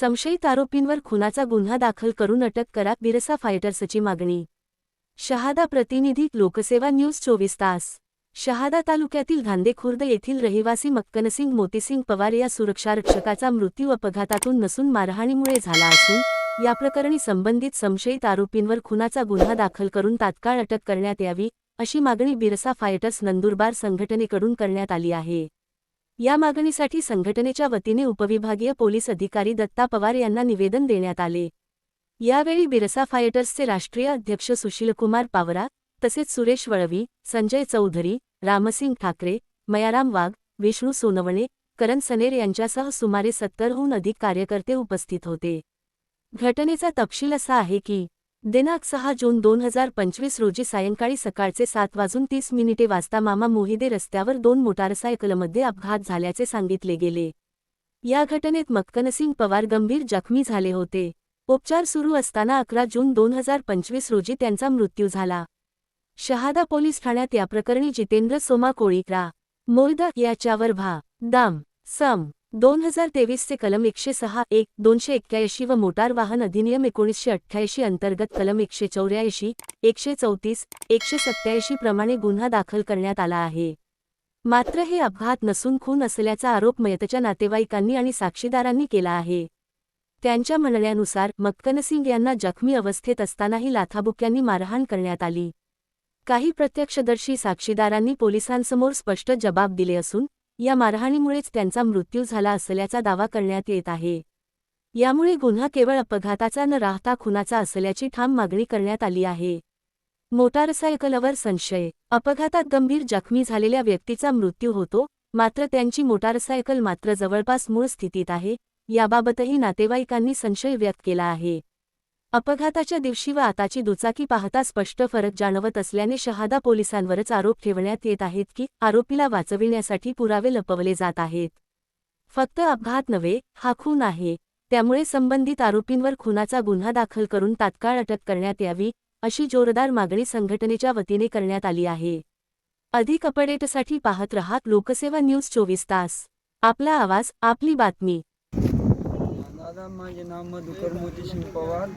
संशयित आरोपींवर खुनाचा गुन्हा दाखल करून अटक करा बिरसा फायटर्सची मागणी. शहादा प्रतिनिधी लोकसेवा न्यूज चोवीस तास. शहादा तालुक्यातील धांदेखुर्द येथील रहिवासी मक्कनसिंग मोतीसिंग पवार या सुरक्षारक्षकाचा मृत्यू अपघातातून नसून मारहाणीमुळे झाला असून या प्रकरणी संबंधित संशयित आरोपींवर खुनाचा गुन्हा दाखल करून तात्काळ अटक करण्यात यावी अशी मागणी बिरसा फायटर्स नंदुरबार संघटनेकडून करण्यात आली आहे. या मागणीसाठी संघटनेच्या वतीने उपविभागीय पोलीस अधिकारी दत्ता पवार यांना निवेदन देण्यात आले. यावेळी बिरसा फायटर्सचे राष्ट्रीय अध्यक्ष सुशीलकुमार पावरा तसेच सुरेश वळवी संजय चौधरी रामसिंग ठाकरे मयाराम वाघ विष्णू सोनवणे करण सनेर यांच्यासह सुमारे सत्तरहून अधिक कार्यकर्ते उपस्थित होते. घटनेचा तपशील असा आहे की दिनांक सहा जून दोन हजार पंचवीस रोजी सायंकाळी सकाळचे सात वाजून तीस मिनिटे वाजता मामा मोहिदे रस्त्यावर दोन मोटारसायकलमध्ये अपघात झाल्याचे सांगितले गेले. या घटनेत मक्कनसिंग पवार गंभीर जखमी झाले होते. उपचार सुरू असताना अकरा जून दोन हजार पंचवीस रोजी त्यांचा मृत्यू झाला. शहादा पोलीस ठाण्यात याप्रकरणी जितेंद्र सोमा कोळीकरा मोलदा याच्यावर भा दाम सम दोन हजार तेवीसचे कलम एकशे सहा एक दोनशे एक्क्याऐंशी व मोटार वाहन अधिनियम एकोणीसशे अठ्ठ्याऐंशी अंतर्गत कलम एकशे चौऱ्याऐंशी एकशे चौतीस एकशे सत्त्याऐंशी प्रमाणे गुन्हा दाखल करण्यात आला आहे. मात्र हे अपघात नसून खून असल्याचा आरोप मयतच्या नातेवाईकांनी आणि साक्षीदारांनी केला आहे. त्यांच्या म्हणण्यानुसार मक्कनसिंग यांना जखमी अवस्थेत असतानाही लाथाबुक्यांनी मारहाण करण्यात आली. काही प्रत्यक्षदर्शी साक्षीदारांनी पोलिसांसमोर स्पष्ट जबाब दिले असून या मारहाणीमुळेच त्यांचा मृत्यू झाला असल्याचा दावा करण्यात येत आहे. यामुळे गुन्हा केवळ अपघाताचा न राहता खुनाचा असल्याची ठाम मागणी करण्यात आली आहे. मोटारसायकलवर संशय अपघातात गंभीर जखमी झालेल्या व्यक्तीचा मृत्यू होतो मात्र त्यांची मोटारसायकल मात्र जवळपास मूळ स्थितीत आहे याबाबतही नातेवाईकांनी संशय व्यक्त केला आहे. अपघाताच्या दिवशी व आताची दुचाकी पाहता स्पष्ट फरक जाणवत असल्याने शहादा पोलिसांवरच आरोप ठेवण्यात येत आहेत की आरोपीला वाचविण्यासाठी पुरावे लपवले जात आहेत. फक्त अपघात नव्हे हा खून आहे. त्यामुळे संबंधित आरोपींवर खुनाचा गुन्हा दाखल करून तात्काळ अटक करण्यात यावी अशी जोरदार मागणी संघटनेच्या वतीने करण्यात आली आहे. अधिक अपडेटसाठी पाहत रहा लोकसेवा न्यूज चोवीस तास. आपला आवाज आपली बातमी. दादा माझे नाव म्हणजे मधुकर मोतीसिंग पवार.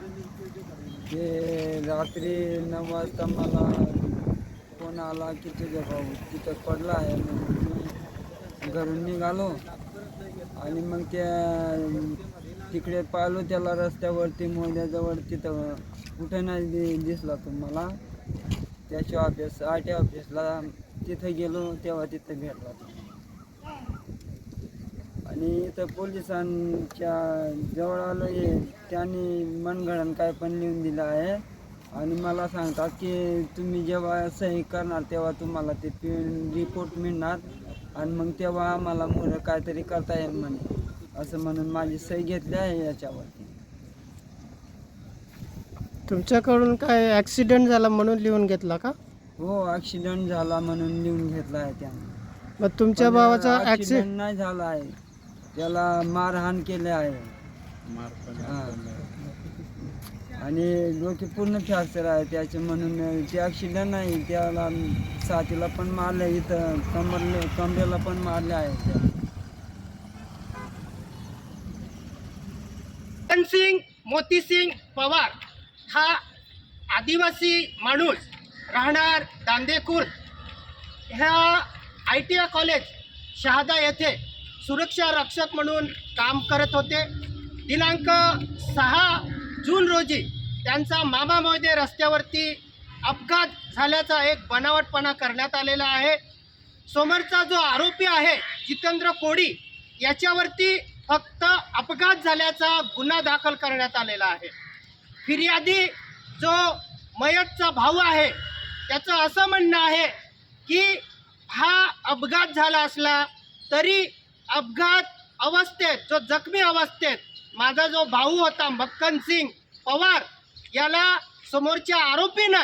ते रात्री नऊ वाजता मला फोन आला की तुझा भाऊ तिथं पडला आहे मग मी घरून निघालो आणि मग त्या तिकडे पाहिलो त्याला रस्त्यावरती मोद्याजवळ तिथं कुठे नाही दि- दिसला तो मला. त्याच्या ऑफिस आर टी ऑफिसला तिथं गेलो तेव्हा तिथं भेटला तो. आणि इथं पोलिसांच्या जवळ आलो हे त्यांनी मनगणन काय पण लिहून दिलं आहे. आणि मला सांगतात की तुम्ही जेव्हा सही करणार तेव्हा तुम्हाला ते रिपोर्ट मिळणार. आणि मग तेव्हा आम्हाला मोर काहीतरी करता येईल म्हणे. असं म्हणून माझी सही घेतली आहे याच्यावरती. तुमच्याकडून काय ॲक्सिडेंट झाला म्हणून लिहून घेतला का? हो ॲक्सिडेंट झाला म्हणून लिहून घेतला आहे त्याने. मग तुमच्या भावाचा ॲक्सिडेंट ॲक्सिडेंट नाही झाला आहे. त्याला मारहाण केले आहे. आणि डोके पूर्ण फ्रॅक्चर आहे त्याचे म्हणून ते ॲक्सिडेंट नाही त्याला साथीला पण मारलं इथं कमरले कमरेला पण मारले आहे सिंग मोतीसिंग पवार हा आदिवासी माणूस राहणार दांदेखुर्द ह्या I T I college Shahada येथे सुरक्षा रक्षक म्हणून काम करत होते. दिनांक सहा जून रोजी त्यांचा मामा मोहदे रस्त्यावरती अपघात झाल्याचा एक बनावटपणा करण्यात आलेला आहे. समोरचा जो आरोपी आहे जितेंद्र कोडी याच्यावरती फक्त अपघात झाल्याचा गुन्हा दाखल करण्यात आलेला आहे. फिर्यादी जो मयतचा भाऊ आहे त्याचं असं म्हणणं आहे की हा अपघात झाला असला तरी अपघात अवस्थेत जो जखमी अवस्थेत माझा जो भाऊ होता मक्कन सिंग पवार याला समोरच्या आरोपीनं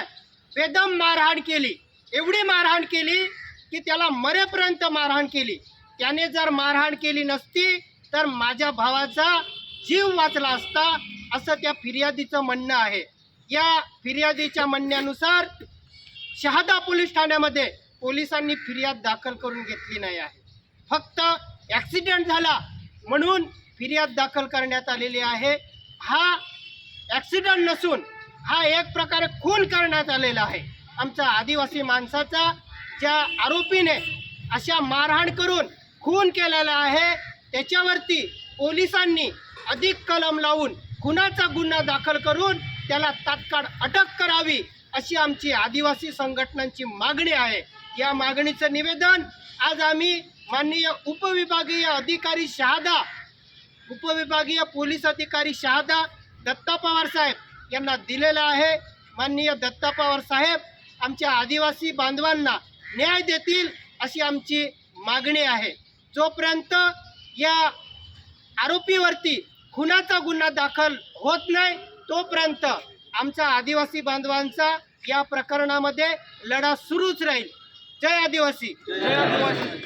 बेदम मारहाण केली. एवढी मारहाण केली की त्याला मरेपर्यंत मारहाण केली. त्याने जर मारहाण केली नसती तर माझ्या भावाचा जीव वाचला असता असं त्या फिर्यादीचं म्हणणं आहे. या फिर्यादीच्या म्हणण्यानुसार शहादा पोलीस ठाण्यामध्ये पोलिसांनी फिर्याद दाखल करून घेतली नाही आहे. फक्त ॲक्सिडेंट झाला. म्हणून फिर्याद दाखल करण्यात आलेली आहे. हा ॲक्सिडंट नसून हा एक प्रकारे खून करण्यात आलेला आहे. आमचा आदिवासी माणसाचा ज्या आरोपीने अशा मारहाण करून खून केलेला आहे त्याच्यावरती पोलिसांनी अधिक कलम लावून खुनाचा गुन्हा दाखल करून त्याला तात्काळ अटक करावी अशी आमची आदिवासी संघटनांची मागणी आहे. या मागणीचं निवेदन आज आम्ही माननीय उपविभागीय अधिकारी शहादा उपविभागीय पोलीस अधिकारी शहादा दत्ता पवार साहेब यांना दिलेलं आहे. माननीय दत्ता पवार साहेब आमच्या आदिवासी बांधवांना न्याय देतील अशी आमची मागणी आहे. जोपर्यंत या आरोपीवरती खुनाचा गुन्हा दाखल होत नाही तोपर्यंत आमचा आदिवासी बांधवांचा या प्रकरणामध्ये लढा सुरूच राहील. जय आदिवासी. जय आदिवासी.